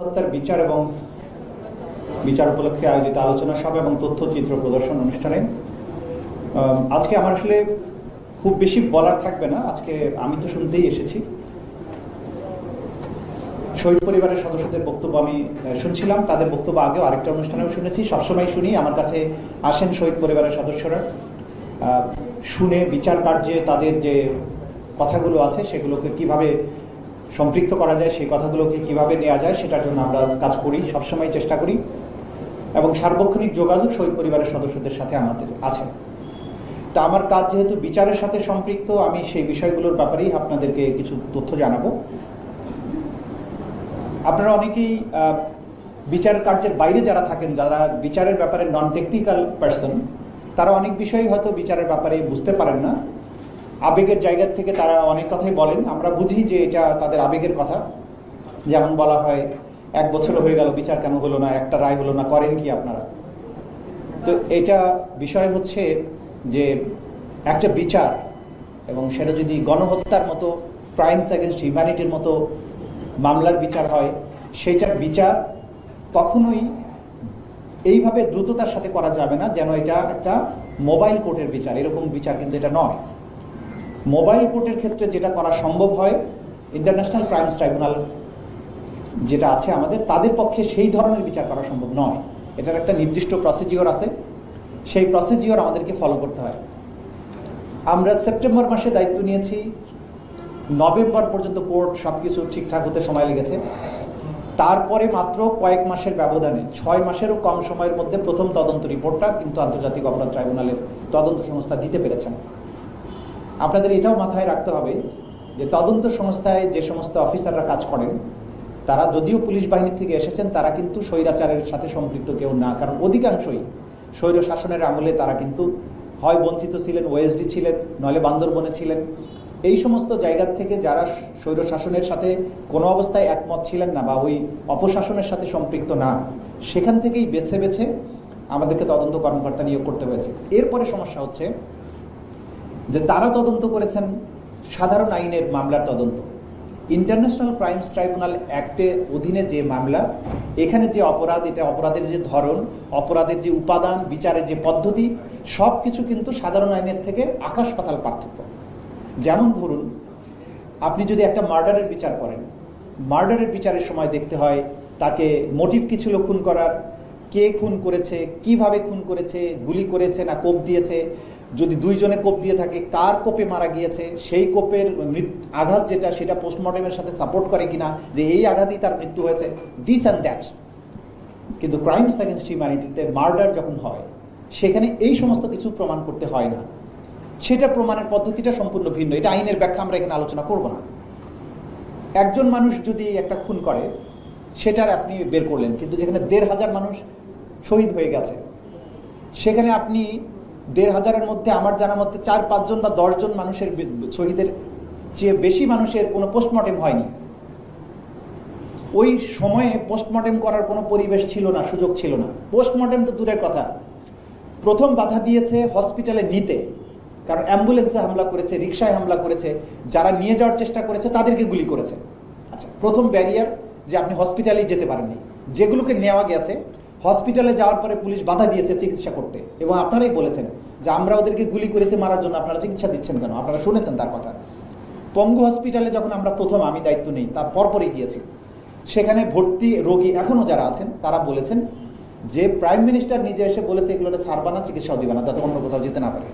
হত্যার বিচার এবং বিচার উপলক্ষে আয়োজিত আলোচনা সভা এবং তথ্যচিত্র প্রদর্শন অনুষ্ঠানে। আজকে আমার আসলে খুব বেশি বলার থাকবে না। আজকে আমি তো শুনতেই এসেছি। শহীদ পরিবারের সদস্যদের বক্তব্য আমি শুনছিলাম। তাদের বক্তব্য আগেও আরেকটা অনুষ্ঠানেও শুনেছি। সবসময় শুনি। আমার কাছে আসেন শহীদ পরিবারের সদস্যরা। শুনে বিচার কার্যে তাদের যে কথাগুলো আছে, সেগুলোকে কীভাবে সম্পৃক্ত করা যায়, সেই কথাগুলোকে কীভাবে নেওয়া যায় সেটার জন্য আমরা কাজ করি, সবসময় চেষ্টা করি। এবং সার্বক্ষণিক যোগাযোগ শহীদ পরিবারের সদস্যদের সাথে আমাদের আছে। তা আমার কাজ যেহেতু বিচারের সাথে সম্পৃক্ত, আমি সেই বিষয়গুলোর ব্যাপারেই আপনাদেরকে কিছু তথ্য জানাব। আপনারা অনেকেই বিচার কার্যের বাইরে যারা থাকেন, যারা বিচারের ব্যাপারে নন টেকনিক্যাল পার্সন তারা অনেক বিষয়ই হয়তো বিচারের ব্যাপারে বুঝতে পারেন না। আবেগের জায়গা থেকে তারা অনেক কথাই বলেন। আমরা বুঝি যে এটা তাদের আবেগের কথা। যেমন বলা হয়, এক বছর হয়ে গেল, বিচার কেন হলো না? একটা রায় হলো না? করেন কি আপনারা? তো এটা বিষয় হচ্ছে যে একটা বিচার এবং সেটা যদি গণহত্যার মতো ক্রাইমস অ্যাগেনস্ট হিউম্যানিটির মতো মামলার বিচার হয়, সেইটার বিচার কখনোই এইভাবে দ্রুততার সাথে করা যাবে না যেন এটা একটা মোবাইল কোর্টের বিচার। এরকম বিচার কিন্তু এটা নয়। মোবাইল কোর্টের ক্ষেত্রে যেটা করা সম্ভব হয় ইন্টারন্যাশনাল ক্রাইমস ট্রাইব্যুনাল যেটা আছে আমাদের, তাদের পক্ষে সেই ধরনের বিচার করা সম্ভব নয়। এটার একটা নির্দিষ্ট প্রসিডিওর আছে। সেই প্রসিডিওর আমাদেরকে ফলো করতে হয়। আমরা সেপ্টেম্বর মাসে দায়িত্ব নিয়েছি। নভেম্বর পর্যন্ত কোর্ট সব কিছু ঠিকঠাক হতে সময় লেগেছে। তারপরে মাত্র কয়েক মাসের ব্যবধানে, ছয় মাসেরও কম সময়ের মধ্যে প্রথম তদন্ত রিপোর্টটা কিন্তু আন্তর্জাতিক অপরাধ ট্রাইব্যুনালের তদন্ত সংস্থা দিতে পেরেছেন আপনাদের এটাও মাথায় রাখতে হবে যে তদন্ত সংস্থায় যে সমস্ত অফিসাররা কাজ করেন, তারা যদিও পুলিশ বাহিনী থেকে এসেছেন, তারা কিন্তু স্বৈরাচারের সাথে সম্পৃক্ত কেউ না। কারণ অধিকাংশই স্বৈর শাসনের আমলে তারা কিন্তু হয় বঞ্চিত ছিলেন, ওএসডি ছিলেন, নলে বান্দরবনে ছিলেন। এই সমস্ত জায়গার থেকে যারা স্বৈর শাসনের সাথে কোনো অবস্থায় একমত ছিলেন না বা ওই অপশাসনের সাথে সম্পৃক্ত না, সেখান থেকেই বেছে বেছে আমাদেরকে তদন্ত কর্মকর্তা নিয়োগ করতে হয়েছে। এরপরে সমস্যা হচ্ছে যে তারা তদন্ত করেছেন সাধারণ আইনের মামলার তদন্ত। ইন্টারন্যাশনাল ক্রাইমস ট্রাইব্যুনাল অ্যাক্টের অধীনে যে মামলা, এখানে যে অপরাধ, এটা অপরাধের যে ধরন, অপরাধের যে উপাদান, বিচারের যে পদ্ধতি সব কিছু কিন্তু সাধারণ আইনের থেকে আকাশ পাতাল পার্থক্য। যেমন ধরুন, আপনি যদি একটা মার্ডারের বিচার করেন, মার্ডারের বিচারের সময় দেখতে হয় তাকে মোটিভ কি ছিল খুন করার কে খুন করেছে, কীভাবে খুন করেছে, গুলি করেছে না কোপ দিয়েছে, যদি দুইজনে কোপ দিয়ে থাকে, কার কোপে মারা গিয়েছে, সেই কোপের আঘাত যেটা সেটা পোস্টমর্টমের সাথে সাপোর্ট করে কিনা, যে এই আঘাতেই তার মৃত্যু হয়েছে দিস অ্যান্ড দ্যাট কিন্তু ক্রাইমস অ্যাগেন্স্ট হিউম্যানিটিতে মার্ডার যখন হয়, সেখানে এই সমস্ত কিছু প্রমাণ করতে হয় না। সেটা প্রমাণের পদ্ধতিটা সম্পূর্ণ ভিন্ন। এটা আইনের ব্যাখ্যা আমরা এখানে আলোচনা করব না। একজন মানুষ যদি একটা খুন করে, সেটার আপনি বের করলেন, কিন্তু যেখানে দেড় হাজার মানুষ শহীদ হয়ে গেছে। সেখানে আপনি দেড় হাজারের মধ্যে আমার জানা মধ্যে চার পাঁচজন বা দশজন মানুষের শহীদের চেয়ে বেশি মানুষের কোনো পোস্টমর্টেম হয়নি। ওই সময়ে পোস্টমর্টেম করার কোনো পরিবেশ ছিল না, সুযোগ ছিল না। পোস্টমর্টেম তো দূরের কথা। প্রথম বাধা দিয়েছে হসপিটালে নিতে। কারণ অ্যাম্বুলেন্সে হামলা করেছে রিক্সায় হামলা করেছে। যারা নিয়ে যাওয়ার চেষ্টা করেছে, তাদেরকে গুলি করেছে। আচ্ছা প্রথম ব্যারিয়ার যে আপনি হসপিটালেই যেতে পারেননি। যেগুলোকে নেওয়া গেছে হসপিটালে যাওয়ার পরে পুলিশ বাধা দিয়েছে চিকিৎসা করতে। এবং আপনারাই বলেছেন যে আমরা ওদেরকে গুলি করেছি মারার জন্য। আপনারা চিকিৎসা দিচ্ছেন কেন? আপনারা শুনেছেন তার কথা। পঙ্গু হসপিটালে যখন আমরা প্রথম আমি দায়িত্ব নেই, তার পরপরই গিয়েছি। সেখানে ভর্তি রোগী এখনও যারা আছেন, তারা বলেছেন যে প্রাইম মিনিস্টার নিজে এসে বলেছে এগুলো সারবানা চিকিৎসাও দিবে না, যাতে অন্য কোথাও যেতে না পারে।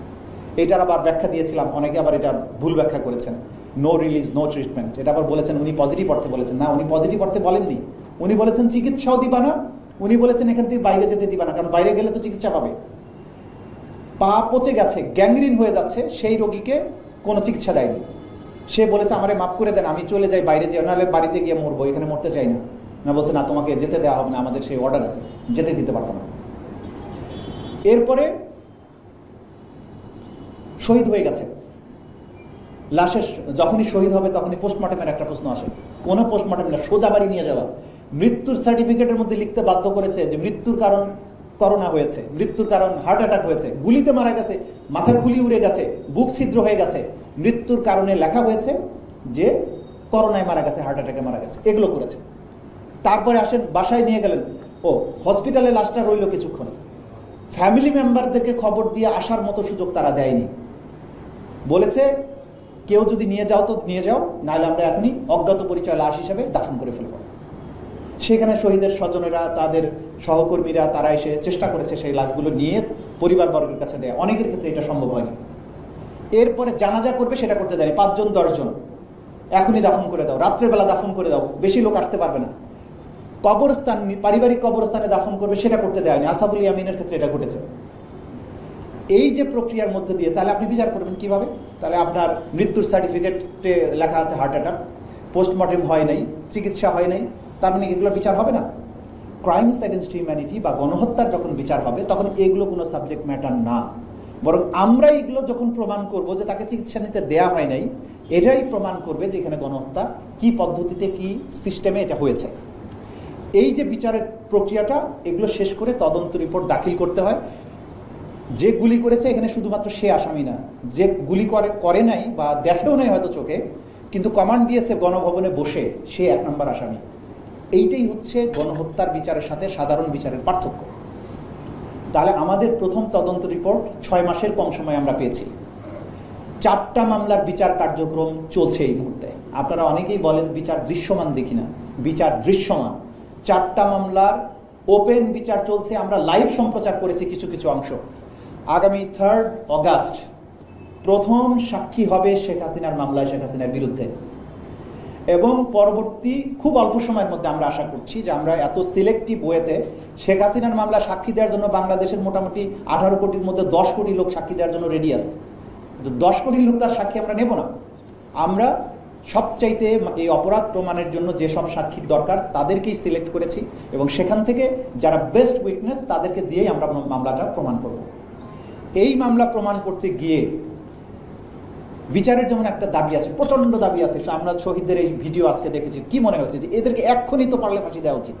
এটার আবার ব্যাখ্যা দিয়েছিলাম, অনেকে আবার এটা ভুল ব্যাখ্যা করেছেন। নো রিলিজ নো ট্রিটমেন্ট এটা আবার বলেছেন, উনি পজিটিভ অর্থে বলেছেন। না, উনি পজিটিভ অর্থে বলেননি। উনি বলেছেন, চিকিৎসাও দিবা না উনি বলেছেন এখান থেকে বাইরে যেতে দিবা না, কারণ বাইরে গেলে তো চিকিৎসা পাবে। পা পচে গেছে, গ্যাংরিন হয়ে যাচ্ছে, সেই রোগীকে কোনো চিকিৎসা দেয়নি। সে বলেছে, আমারে মাফ করে দেন, আমি চলে যাই বাইরে যাই নাহলে বাড়িতে গিয়ে মরবো, এখানে মরতে চাই না। না বলছে, না, তোমাকে যেতে দেওয়া হবে না, আমাদের সেই অর্ডার আছে, যেতে দিতে পারব না। এরপরে শহীদ হয়ে গেছে। লাশের, যখনই শহীদ হবে, তখনই পোস্টমর্টমের একটা প্রশ্ন আসে। কোনো পোস্টমর্টম না, সোজা বাড়ি নিয়ে যাওয়া। মৃত্যুর সার্টিফিকেটের মধ্যে লিখতে বাধ্য করেছে যে মৃত্যুর কারণ করোনা হয়েছে, মৃত্যুর কারণ হার্ট অ্যাটাক হয়েছে, গুলিতে মারা গেছে, মাথা খুলি উড়ে গেছে, বুক ছিদ্র হয়ে গেছে, মৃত্যুর কারণে লেখা হয়েছে যে করোনায় মারা গেছে হার্ট অ্যাটাকে মারা গেছে, এগুলো করেছে। তারপরে আসেন, বাসায় নিয়ে গেলেন, ও হসপিটালে লাশটা রইল কিছুক্ষণ। ফ্যামিলি মেম্বারদেরকে খবর দিয়ে আসার মতো সুযোগ তারা দেয়নি। বলেছে, কেউ যদি নিয়ে যাও তো নিয়ে যাও, নাহলে আমরা এখনই অজ্ঞাত পরিচয় লাশ হিসেবে দাফন করে ফেলব। সেখানে শহীদের স্বজনেরা, তাদের সহকর্মীরা, তারা এসে চেষ্টা করেছে সেই লাশগুলো নিয়ে পরিবারবর্গের কাছে দেয়। অনেকের ক্ষেত্রে এটা সম্ভব হয়নি। এরপরে জানাজা করবে সেটা করতে দেয়নি। পাঁচজন, দশজন। এখনই দাফন করে দাও। রাত্রেবেলা দাফন করে দাও। বেশি লোক আসতে পারবে না। কবরস্থান, পারিবারিক কবরস্থানে দাফন করবে সেটা করতে দেয়নি আসাবুল ইয়ামিনের ক্ষেত্রে এটা ঘটেছে। এই যে প্রক্রিয়ার মধ্যে দিয়ে, তাহলে আপনি বিচার করবেন কীভাবে? তাহলে আপনার মৃত্যুর সার্টিফিকেটে লেখা আছে হার্ট অ্যাটাক পোস্টমর্টেম হয় নাই, চিকিৎসা হয় নাই। তার মানে এগুলো বিচার হবে না। ক্রাইমস এগেনস্ট হিউম্যানিটি বা গণহত্যার যখন বিচার হবে, তখন এগুলো কোনো সাবজেক্ট ম্যাটার না। বরং আমরা এগুলো যখন প্রমাণ করব যে তাকে চিকিৎসা নিতে দেয়া হয় নাই, এটাই প্রমাণ করবে যে এখানে গণহত্যা কি পদ্ধতিতে, কি সিস্টেমে এটা হয়েছে। এই যে বিচারের প্রক্রিয়াটা, এগুলো শেষ করে তদন্ত রিপোর্ট দাখিল করতে হয়। যে গুলি করেছে, এখানে শুধুমাত্র সে আসামি না, যে গুলি করে করে নাই বা দেখেও নাই হয়তো চোখে, কিন্তু কমান্ড দিয়েছে গণভবনে বসে, সে এক নম্বর আসামি। এইটাই হচ্ছে গণহত্যার বিচারের সাথে সাধারণ বিচারের পার্থক্য। তাহলে আমাদের প্রথম তদন্ত রিপোর্ট ছয় মাসের কম সময় আমরা পেয়েছি। চারটা মামলার বিচার কার্যক্রম চলছে এই মুহূর্তে। আপনারা অনেকেই বলেন বিচার দৃশ্যমান দেখি না, বিচার দৃশ্যমান। চারটা মামলার ওপেন বিচার চলছে, আমরা লাইভ সম্প্রচার করেছি কিছু কিছু অংশ। আগামী থার্ড অগাস্ট প্রথম সাক্ষী হবে শেখ হাসিনার মামলায় শেখ হাসিনার বিরুদ্ধে। এবং পরবর্তী খুব অল্প সময়ের মধ্যে আমরা আশা করছি যে আমরা এত সিলেক্টিভ ওয়েতে শেখ হাসিনার মামলা সাক্ষী দেওয়ার জন্য বাংলাদেশের মোটামুটি আঠারো কোটির মধ্যে দশ কোটি লোক সাক্ষী দেওয়ার জন্য রেডি আছে। তো দশ কোটি লোক তার সাক্ষী আমরা নেব না। আমরা সবচাইতে এই অপরাধ প্রমাণের জন্য যেসব সাক্ষীর দরকার তাদেরকেই সিলেক্ট করেছি এবং সেখান থেকে যারা বেস্ট উইটনেস তাদেরকে দিয়েই আমরা মামলাটা প্রমাণ করব। এই মামলা প্রমাণ করতে গিয়ে বিচারের যেমন একটা দাবি আছে প্রচণ্ড দাবি আছে আমরা শহীদদের এই ভিডিও আজকে দেখেছি, কি মনে হচ্ছে যে এদেরকে এক্ষুনি তো পারলে ফাঁসি দেওয়া উচিত?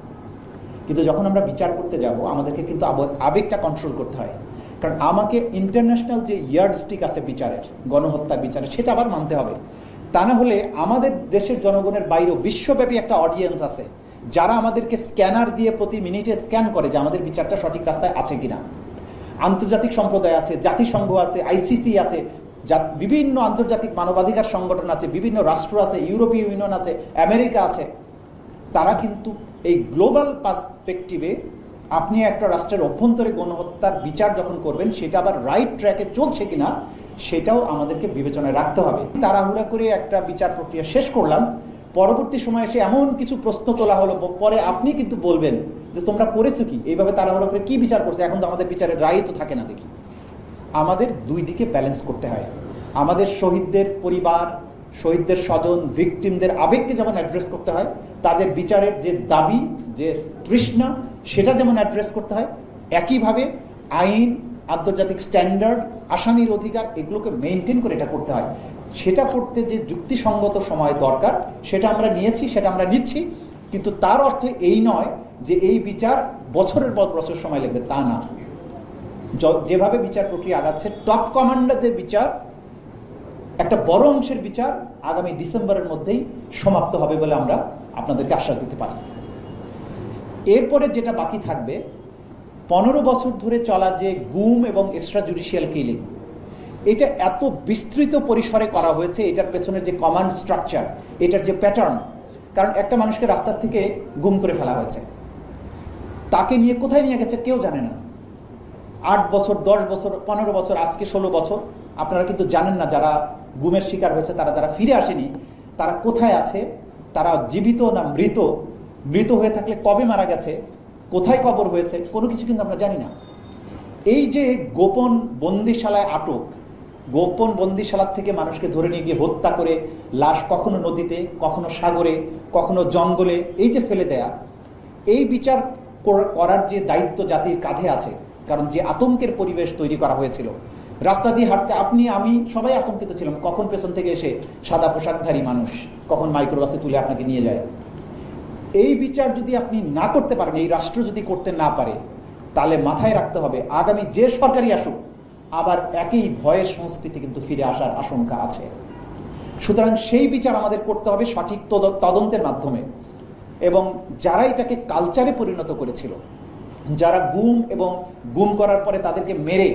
কিন্তু যখন আমরা বিচার করতে যাব, আমাদেরকে কিন্তু আব- আবেগটা কন্ট্রোল করতে হয়। কারণ আমাকে ইন্টারন্যাশনাল যে ইয়ার্ড স্টিক আছে বিচারের গণহত্যার বিচারে সেটা আবার মানতে হবে। তা না হলে আমাদের দেশের জনগণের বাইরেও বিশ্বব্যাপী একটা অডিয়েন্স আছে, যারা আমাদেরকে স্ক্যানার দিয়ে প্রতি মিনিটে স্ক্যান করে যে আমাদের বিচারটা সঠিক রাস্তায় আছে কিনা। আন্তর্জাতিক সম্প্রদায় আছে, জাতিসংঘ আছে আইসিসি আছে যা- বিভিন্ন আন্তর্জাতিক মানবাধিকার সংগঠন আছে, বিভিন্ন রাষ্ট্র আছে, ইউরোপীয় ইউনিয়ন আছে, আমেরিকা আছে, তারা কিন্তু এই গ্লোবাল পার্সপেক্টিভে আপনি একটা রাষ্ট্রের অভ্যন্তরে গণহত্যার বিচার যখন করবেন, সেটা আবার রাইট ট্র্যাকে চলছে কিনা, সেটাও আমাদেরকে বিবেচনায় রাখতে হবে। তাড়াহুড়া করে একটা বিচার প্রক্রিয়া শেষ করলাম। পরবর্তী সময়ে এসে এমন কিছু প্রশ্ন তোলা হলো পরে আপনি কিন্তু বলবেন যে তোমরা করেছ কি? এইভাবে তাড়াহুড়া করে কি বিচার করছে? এখন তো আমাদের বিচারের রায় তো থাকে না দেখি। আমাদের দুই দিকে ব্যালেন্স করতে হয়। আমাদের শহীদদের পরিবার, শহীদদের স্বজন ভিকটিমদের আবেগকে যেমন অ্যাড্রেস করতে হয়, তাদের বিচারের যে দাবি, যে তৃষ্ণা, সেটা যেমন অ্যাড্রেস করতে হয়, একইভাবে আইন, আন্তর্জাতিক স্ট্যান্ডার্ড আসামির অধিকার, এগুলোকে মেনটেন করে এটা করতে হয়। সেটা করতে যে যুক্তিসঙ্গত সময় দরকার, সেটা আমরা নিয়েছি, সেটা আমরা নিচ্ছি, কিন্তু তার অর্থ এই নয় যে এই বিচার বছরের পর বছর সময় লাগবে, তা না। যেভাবে বিচার প্রক্রিয়া আগাচ্ছে টপ কমান্ডারদের বিচার, একটা বড় অংশের বিচার আগামী ডিসেম্বরের মধ্যেই সমাপ্ত হবে বলে আমরা আপনাদেরকে আশ্বাস দিতে পারি। এরপরে যেটা বাকি থাকবে, পনেরো বছর ধরে চলা যে গুম এবং এক্সট্রা জুডিশিয়াল কিলিং এটা এত বিস্তৃত পরিসরে করা হয়েছে, এটার পেছনের যে কমান্ড স্ট্রাকচার এটার যে প্যাটার্ন কারণ একটা মানুষকে রাস্তার থেকে গুম করে ফেলা হয়েছে। তাকে নিয়ে কোথায় নিয়ে গেছে কেউ জানে না। আট বছর, দশ বছর, পনেরো বছর, আজকে ষোলো বছর, আপনারা কিন্তু জানেন না যারা গুমের শিকার হয়েছে, তারা যারা ফিরে আসেনি, তারা কোথায় আছে, তারা জীবিত না মৃত মৃত হয়ে থাকলে কবে মারা গেছে, কোথায় কবর হয়েছে, কোনো কিছু কিন্তু আমরা জানি না। এই যে গোপন বন্দিশালায় আটক, গোপন বন্দিশালার থেকে মানুষকে ধরে নিয়ে গিয়ে হত্যা করে, লাশ কখনো নদীতে, কখনো সাগরে, কখনো জঙ্গলে, এই যে ফেলে দেয়া, এই বিচার করার যে দায়িত্ব জাতির কাঁধে আছে কারণ যে আতঙ্কের পরিবেশ তৈরি করা হয়েছিল। রাস্তা দিয়ে হাঁটতে আপনি, আমি সবাই আতঙ্কিত ছিলাম, কখন পেছন থেকে এসে সাদা পোশাকধারী মানুষ কখন মাইক্রোবাসে তুলে আপনাকে নিয়ে যায়। এই বিচার যদি আপনি না করতে পারেন, এই রাষ্ট্র যদি করতে না পারে, তাহলে মাথায় রাখতে হবে, আগামী যে সরকারই আসুক, আবার একই ভয়ের সংস্কৃতি কিন্তু ফিরে আসার আশঙ্কা আছে। সুতরাং সেই বিচার আমাদের করতে হবে সঠিক তদ- তদন্তের মাধ্যমে। এবং যারা এটাকে কালচারে পরিণত করেছিল যারা গুম এবং গুম করার পরে তাদেরকে মেরে,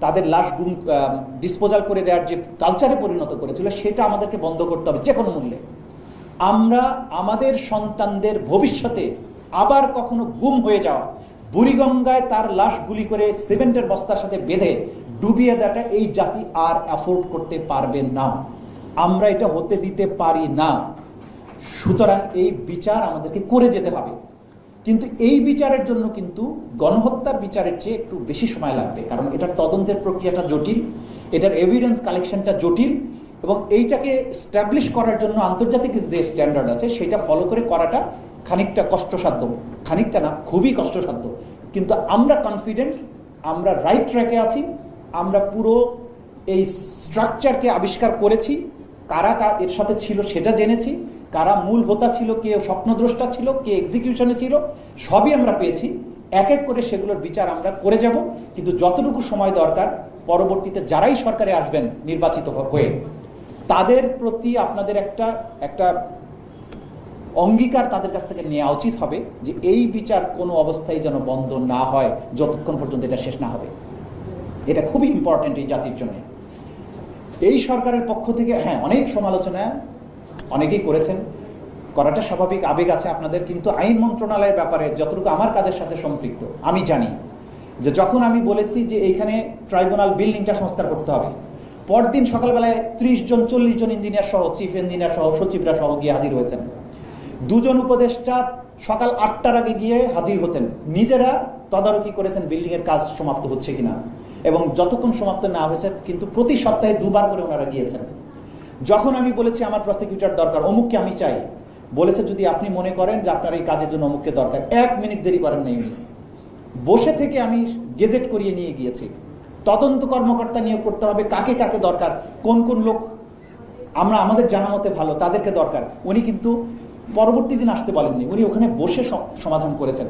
তাদের লাশ গুম ডিসপোজাল করে দেওয়ার যে কালচারে পরিণত করেছিল, সেটা আমাদেরকে বন্ধ করতে হবে যে কোনো মূল্যে। আমরা আমাদের সন্তানদের ভবিষ্যতে আবার কখনো গুম হয়ে যাওয়া, বুড়িগঙ্গায় তার লাশ গুলি করে সিমেন্টের বস্তার সাথে বেঁধে ডুবিয়ে দেওয়াটা এই জাতি আর অ্যাফোর্ড করতে পারবে না। আমরা এটা হতে দিতে পারি না। সুতরাং এই বিচার আমাদেরকে করে যেতে হবে। কিন্তু এই বিচারের জন্য কিন্তু গণহত্যার বিচারের চেয়ে একটু বেশি সময় লাগবে। কারণ এটার তদন্তের প্রক্রিয়াটা জটিল, এটার এভিডেন্স কালেকশনটা জটিল এবং এইটাকে স্ট্যাবলিশ করার জন্য আন্তর্জাতিক যে স্ট্যান্ডার্ড আছে, সেটা ফলো করে করাটা খানিকটা কষ্টসাধ্য। খানিকটা না, খুবই কষ্টসাধ্য। কিন্তু আমরা কনফিডেন্ট আমরা রাইট ট্র্যাকে আছি, আমরা পুরো এই স্ট্রাকচারকে আবিষ্কার করেছি, কারা কা- এর সাথে ছিল সেটা জেনেছি কারা মূল হোতা ছিল, কে স্বপ্নদ্রষ্টা ছিল, কে এক্সিকিউশনে ছিল, সবই আমরা পেয়েছি। এক এক করে সেগুলোর বিচার আমরা করে যাব। কিন্তু যতটুকু সময় দরকার, পরবর্তীতে যারাই সরকারে আসবেন নির্বাচিত হয়ে, তাদের প্রতি আপনাদের একটা একটা অঙ্গীকার তাদের কাছ থেকে নেওয়া উচিত হবে যে এই বিচার কোনো অবস্থায় যেন বন্ধ না হয়, যতক্ষণ পর্যন্ত এটা শেষ না হবে। এটা খুবই ইম্পর্টেন্ট এই জাতির জন্য। এই সরকারের পক্ষ থেকে হ্যাঁ অনেক সমালোচনা অনেকেই করেছেন। করাটা স্বাভাবিক, আবেগ আছে আপনাদের, কিন্তু আইন মন্ত্রণালয়ের ব্যাপারে যতটুকু আমার কাজের সাথে সম্পৃক্ত, আমি জানি যে যখন আমি বলেছি যে এইখানে ট্রাইব্যুনাল বিল্ডিংটা সংস্কার করতে হবে, পরদিন সকালবেলায় ত্রিশ জন, চল্লিশ জন ইঞ্জিনিয়ার সহ, চিফ ইঞ্জিনিয়ার সহ, সচিবরা সহ গিয়ে হাজির হয়েছেন। দুজন উপদেষ্টা সকাল আটটার আগে গিয়ে হাজির হতেন। নিজেরা তদারকি করেছেন বিল্ডিং এর কাজ সমাপ্ত হচ্ছে কিনা। এবং যতক্ষণ সমাপ্ত না হয়েছে, কিন্তু প্রতি সপ্তাহে দুবার করে ওনারা গিয়েছেন। যখন আমি বলেছি আমার প্রসিকিউটর দরকার, অমুককে আমি চাই। বলেছে যদি আপনি মনে করেন যে আপনার এই কাজের জন্য অমুককে দরকার, এক মিনিট দেরি করেন নাই উনি বসে থেকে আমি গেজেট করিয়ে নিয়ে গিয়েছি। তদন্ত কর্মকর্তা নিয়োগ করতে হবে, কাকে কাকে দরকার, কোন কোন লোক, আমরা আমাদের জানা মতে ভালো, তাদেরকে দরকার। উনি কিন্তু পরবর্তী দিন আসতে বলেননি, উনি ওখানে বসে সমাধান করেছেন।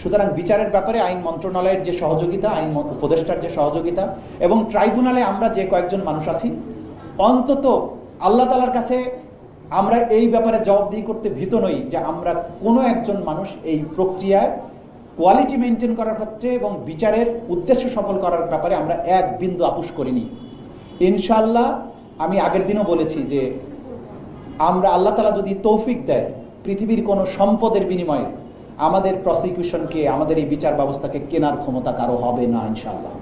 সুতরাং বিচারের ব্যাপারে আইন মন্ত্রণালয়ের যে সহযোগিতা, আইন উপদেষ্টার যে সহযোগিতা, এবং ট্রাইব্যুনালে আমরা যে কয়েকজন মানুষ আছি, অন্তত আল্লাহ তালার কাছে আমরা এই ব্যাপারে জবাবদিহি করতে ভীত নই যে আমরা কোনো একজন মানুষ এই প্রক্রিয়ায় কোয়ালিটি মেনটেন করার ক্ষেত্রে এবং বিচারের উদ্দেশ্য সফল করার ব্যাপারে আমরা এক বিন্দু আপুস করিনি। ইনশাল্লাহ আমি আগের দিনও বলেছি যে আমরা আল্লাহ তালা যদি তৌফিক দেয় পৃথিবীর কোনো সম্পদের বিনিময়ে আমাদের প্রসিকিউশনকে আমাদের এই বিচার ব্যবস্থাকে কেনার ক্ষমতা কারও হবে না ইনশাল্লাহ